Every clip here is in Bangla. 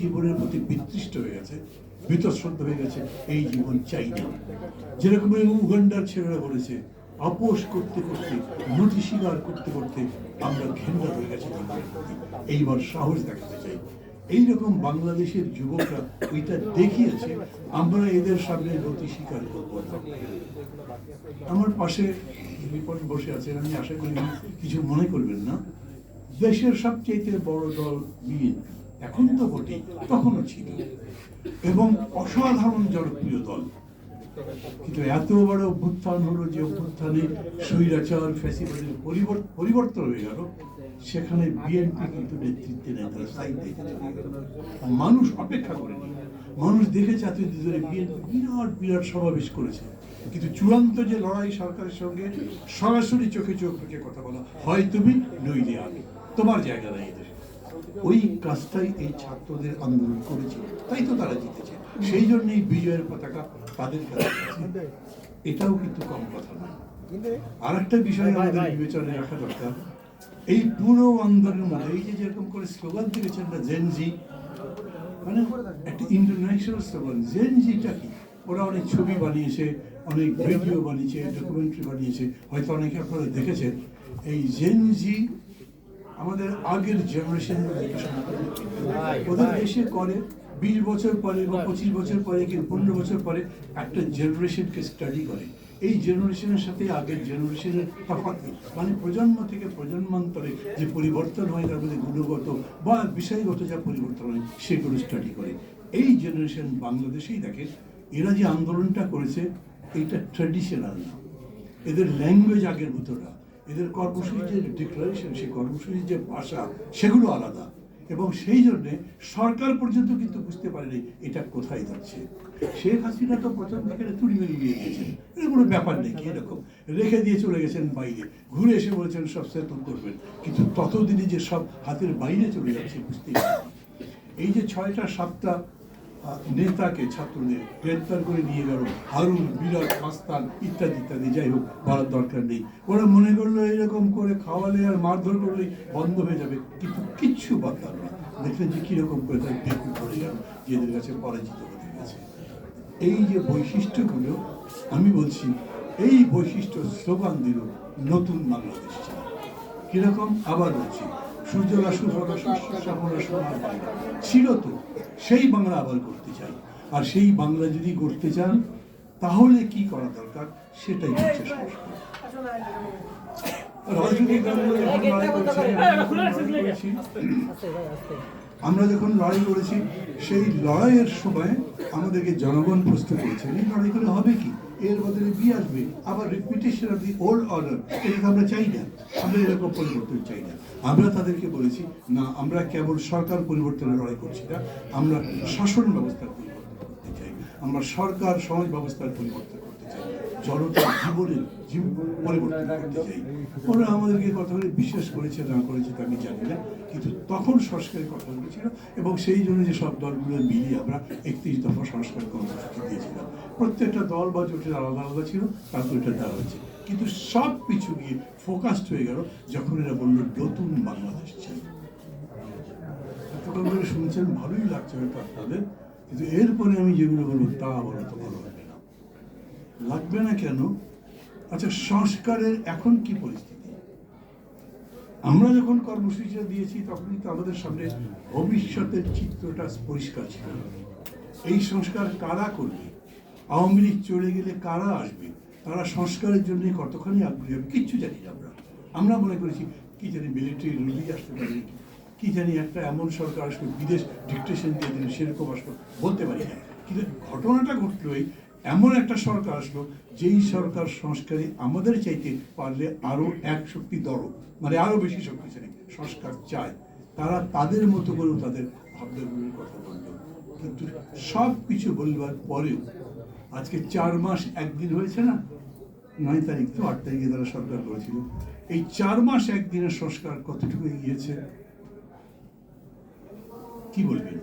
জীবনের প্রতি বিতৃষ্ট হয়ে গেছে বিতশ্রদ্ধ হয়ে গেছে, এই জীবন চাই না। যেরকম উগান্ডার ছেলেরা বলেছে, আপোষ করতে করতে, নথি স্বীকার করতে করতে আমরা ঘেন্না হয়ে গেছি এইবার সাহস দেখাতে চাই। এইরকম বাংলাদেশের যুবকরা ওইটা দেখিয়েছে, আমরা এদের সামনে নথি স্বীকার করব আমার পাশে রিপোর্ট বসে আছেন, আমি আশা করি কিছু মনে করবেন না। দেশের সবচেয়ে বড় দল বিএনপি। এখন তো বটে, তখনও ছিল। এবং অসাধারণ জনপ্রিয় দল। কিন্তু এত বড় অভ্যুত্থান হলো যে অভ্যুত্থানে স্বৈরাচার, ফ্যাসিবাদের পরিবর্তন হয়ে গেল। সেখানে বিএনপি কিন্তু নেতৃত্বে নেয় তারা গেল। মানুষ অপেক্ষা করে। মানুষ দেখেছে এতদিন ধরে বিএনপি বিরাট বিরাট সমাবেশ করেছে। কিন্তু চূড়ান্ত যে লড়াই সরকারের সঙ্গে সরাসরি চোখে চোখ রেখে কথা বলা, হয় তুমি নইলে আমি। তোমার জায়গা নেই এদের ওই কাজটাই এই ছাত্রদের আন্দোলন করেছে। তাই তো তারা জিতেছে। সেই জন্যই বিজয়ের পতাকা তাদের কাছে এটাও কিন্তু কম কথা নয়। আর একটা বিষয় আমাদের বিবেচনায় রাখা দরকার। এই পুরো আন্দোলনের মধ্যে, এই যে যেরকম করে স্লোগান দিয়েছেন না জেনজি মানে একটা ইন্টারন্যাশনাল স্লোগান। জেনজিটা কি? ওরা অনেক ছবি বানিয়েছে, অনেক ভিডিও বানিয়েছে ডকুমেন্টারি বানিয়েছে। হয়তো অনেকে আপনারা দেখেছেন। এই জেনজি আমাদের আগের জেনারেশন ওদের দেশে করে বিশ বছর পরে বা পঁচিশ বছর পরে কি পনেরো বছর পরে একটা জেনারেশনকে স্টাডি করে। এই জেনারেশনের সাথে আগের জেনারেশনের তফাৎ মানে প্রজন্ম থেকে প্রজন্মান্তরে যে পরিবর্তন হয় তার মধ্যে গুণগত বা বিষয়গত যা পরিবর্তন হয় সেগুলো স্টাডি করে। এই জেনারেশন বাংলাদেশেই দেখেন এরা যে আন্দোলনটা করেছে এইটা ট্র্যাডিশনাল না। এদের ল্যাঙ্গুয়েজ আগের মতো না। এদের কর্মসূচির যে ডিক্লারেশন সেই কর্মসূচির যে ভাষা সেগুলো আলাদা। এবং সেই জন্যে সরকার পর্যন্ত কিন্তু বুঝতে পারেনি এটা কোথায় যাচ্ছে। শেখ হাসিনা তো প্রথম থেকে তুড়ি মেরে দিয়ে দিয়েছেন এটা কোনো ব্যাপার নেই, কি এরকম। রেখে দিয়ে চলে গেছেন বাইরে। ঘুরে এসে বলেছেন, সব সেতল করবেন কিন্তু ততদিনে যে সব হাতের বাইরে চলে যাচ্ছে, বুঝতেই এই যে ছয়টা সাতটা নেতাকে ছাত্রদের গ্রেপ্তার করে নিয়ে গেল। হারুন বিরাট মাস্তান ইত্যাদি ইত্যাদি। যাই হোক, বলার দরকার নেই। ওরা মনে করল এরকম করে খাওয়ালে আর মারধর করলেই বন্ধ হয়ে যাবে। কিন্তু কিচ্ছু বাদ না দেখলেন যে কীরকম করে তার বেকুল পড়ে গেল, যে এদের কাছে পরাজিত হতে গেছে। এই যে বৈশিষ্ট্যগুলো, আমি বলছি, এই বৈশিষ্ট্য স্লোগান দিল নতুন বাংলাদেশ কীরকম? আবার বলছি সূর্যরা সুফলা ছিল তো সেই বাংলা আবার করতে চাই। আর সেই বাংলা যদি করতে চান তাহলে কি করা দরকার সেটাই হচ্ছে আমরা যখন লড়াই করেছি সেই লড়াইয়ের সময় আমাদেরকে জনগণ প্রস্তুত করেছে। এই লড়াই করে হবে কি? এর বদলে বি আসবে। আবার repetition of the old order এটাকে আমরা চাই না। আমরা এরকম পরিবর্তন চাই না। আমরা তাদেরকে বলেছি, না, আমরা কেবল সরকার পরিবর্তনের লড়াই করছি না। আমরা শাসন ব্যবস্থার পরিবর্তন করতে চাই। আমরা সরকার সমাজ ব্যবস্থার পরিবর্তন জীবনের জীবন পরিবর্তন করতে চাই। ওরা আমাদেরকে বিশ্বাস করেছে, না করেছে তা আমি জানি না। কিন্তু তখন সংস্কারের কথা বলেছিল এবং সেই জন্য যে সব দলগুলো মিলিয়ে আমরা একত্রিশ দফা সংস্কার কর্মসূচি দিয়েছিলাম। প্রত্যেকটা দল বা জোটের আলাদা আলাদা ছিল তারপর এটা দেওয়া হয়েছে। কিন্তু সব কিছু গিয়ে ফোকাসড হয়ে গেল যখন এরা বলল, নতুন বাংলাদেশ চাই। এতক্ষণ শুনছেন, ভালোই লাগছে হয়তো আপনাদের কিন্তু এরপরে আমি যেগুলো বলব তা বলো তো না। লাগবে না কেন? আচ্ছা সংস্কারের এখন কি পরিস্থিতি? আমরা যখন কর্মসূচিটা দিয়েছি, তখনই তো আমাদের সামনে ভবিষ্যতের চিত্রটা পরিষ্কার ছিল। এই সংস্কার কারা করবে? আওয়ামী লীগ চলে গেলে কারা আসবে? তারা সংস্কারের জন্য কতখানি আগ্রহী হবে? কিচ্ছু জানি না আমরা। আমরা মনে করেছি, কি জানি মিলিটারি রুলি আসতে পারে, কি জানি একটা এমন সরকার আসবে, বিদেশ ডিকটেশন দিয়ে দিলে সেরকম আসবে, বলতে পারি না। কিন্তু ঘটনাটা ঘটলো এই এমন একটা সরকার আসলো, যেই সরকার সংস্কারে আমাদের চাইতে পারলে আরও এক শক্তি দরো মানে আরও বেশি শক্তিশালী সংস্কার চায়। তারা তাদের মতো করেও তাদের ভাবনাগুলোর কথা বলল। কিন্তু সব কিছু বলবার পরেও আজকে চার মাস একদিন হয়েছে না? নয় তারিখ তো, আট তারিখে তারা সরকার করেছিল। এই চার মাস একদিনের সংস্কার কতটুকু এগিয়েছে? কি বলবেন?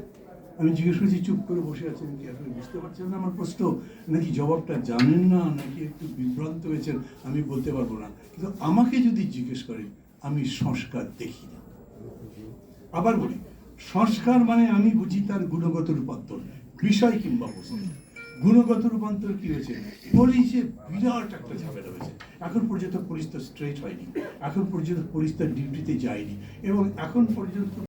আমি জিজ্ঞেস করছি, চুপ করে বসে আছেন কি? আসলে বুঝতে পারছেন না আমার প্রশ্ন। নাকি জবাবটা জানেন না? নাকি একটু বিভ্রান্ত হয়েছেন? আমি বলতে পারব না। কিন্তু আমাকে যদি জিজ্ঞেস করেন, আমি সংস্কার দেখি না। আবার বলি, সংস্কার মানে আমি বুঝি তার গুণগত রূপান্তর। বিষয় কিংবা অবস্থা গুণগত রূপান্তর কি হয়েছে? পরিচয় বিরাট একটা ঝামেলা হয়েছে। এখন পর্যন্ত পরিস্থিতি স্ট্রেট হয়নি। এখন পর্যন্ত পরিস্থিতি ডিউটিতে যায়নি। এবং এখন পর্যন্ত